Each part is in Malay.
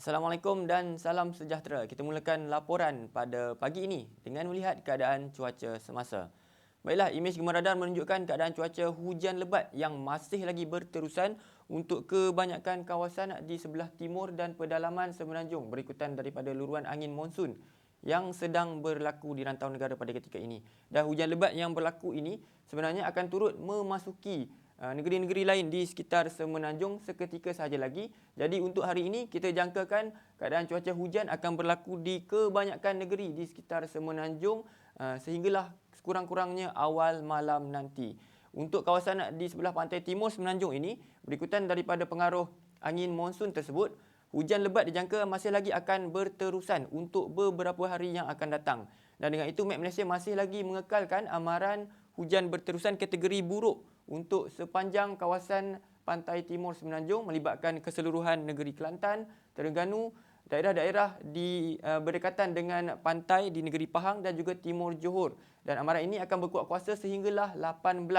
Assalamualaikum dan salam sejahtera. Kita mulakan laporan pada pagi ini dengan melihat keadaan cuaca semasa. Baiklah, imej Gemar Radar menunjukkan keadaan cuaca hujan lebat yang masih lagi berterusan untuk kebanyakan kawasan di sebelah timur dan pedalaman Semenanjung berikutan daripada luruan angin monsun yang sedang berlaku di rantau negara pada ketika ini. Dan hujan lebat yang berlaku ini sebenarnya akan turut memasuki negeri-negeri lain di sekitar Semenanjung seketika sahaja lagi. Jadi untuk hari ini kita jangkakan keadaan cuaca hujan akan berlaku di kebanyakan negeri di sekitar Semenanjung uh, sehinggalah sekurang-kurangnya awal malam nanti. Untuk kawasan di sebelah pantai timur Semenanjung ini berikutan daripada pengaruh angin monsun tersebut Hujan lebat dijangka masih lagi akan berterusan untuk beberapa hari yang akan datang. Dan dengan itu, Met Malaysia masih lagi mengekalkan amaran hujan berterusan kategori buruk untuk sepanjang kawasan pantai timur Semenanjung melibatkan keseluruhan negeri Kelantan, Terengganu, daerah-daerah di uh, berdekatan dengan pantai di negeri Pahang dan juga timur Johor. Dan amaran ini akan berkuat kuasa sehinggalah 18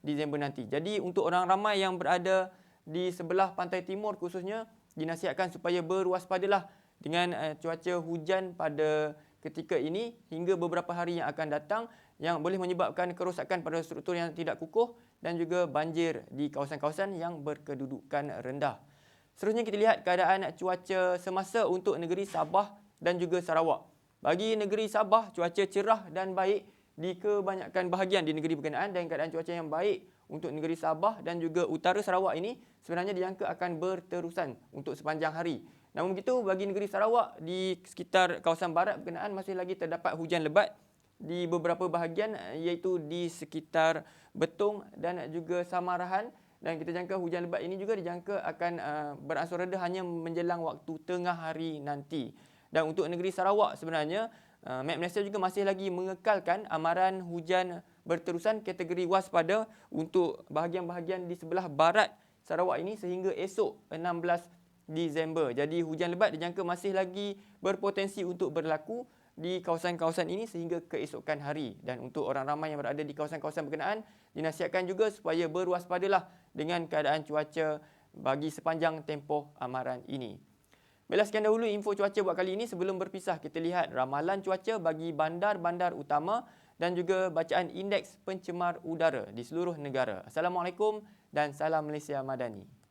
Disember nanti. Jadi untuk orang ramai yang berada di sebelah pantai timur khususnya dinasihatkan supaya berwaspadalah dengan uh, cuaca hujan pada ketika ini hingga beberapa hari yang akan datang yang boleh menyebabkan kerosakan pada struktur yang tidak kukuh dan juga banjir di kawasan-kawasan yang berkedudukan rendah. Seterusnya kita lihat keadaan cuaca semasa untuk negeri Sabah dan juga Sarawak. Bagi negeri Sabah, cuaca cerah dan baik di kebanyakan bahagian di negeri berkenaan dan keadaan cuaca yang baik untuk negeri Sabah dan juga utara Sarawak ini sebenarnya dijangka akan berterusan untuk sepanjang hari. Namun begitu bagi negeri Sarawak di sekitar kawasan barat berkenaan masih lagi terdapat hujan lebat di beberapa bahagian iaitu di sekitar Betong dan juga Samarahan dan kita jangka hujan lebat ini juga dijangka akan uh, beransur reda hanya menjelang waktu tengah hari nanti. Dan untuk negeri Sarawak sebenarnya uh, Met Malaysia juga masih lagi mengekalkan amaran hujan berterusan kategori waspada untuk bahagian-bahagian di sebelah barat Sarawak ini sehingga esok 16 Disember. Jadi hujan lebat dijangka masih lagi berpotensi untuk berlaku di kawasan-kawasan ini sehingga keesokan hari. Dan untuk orang ramai yang berada di kawasan-kawasan berkenaan, dinasihatkan juga supaya berwaspadalah dengan keadaan cuaca bagi sepanjang tempoh amaran ini. Baiklah sekian dahulu info cuaca buat kali ini. Sebelum berpisah, kita lihat ramalan cuaca bagi bandar-bandar utama dan juga bacaan indeks pencemar udara di seluruh negara. Assalamualaikum dan salam Malaysia Madani.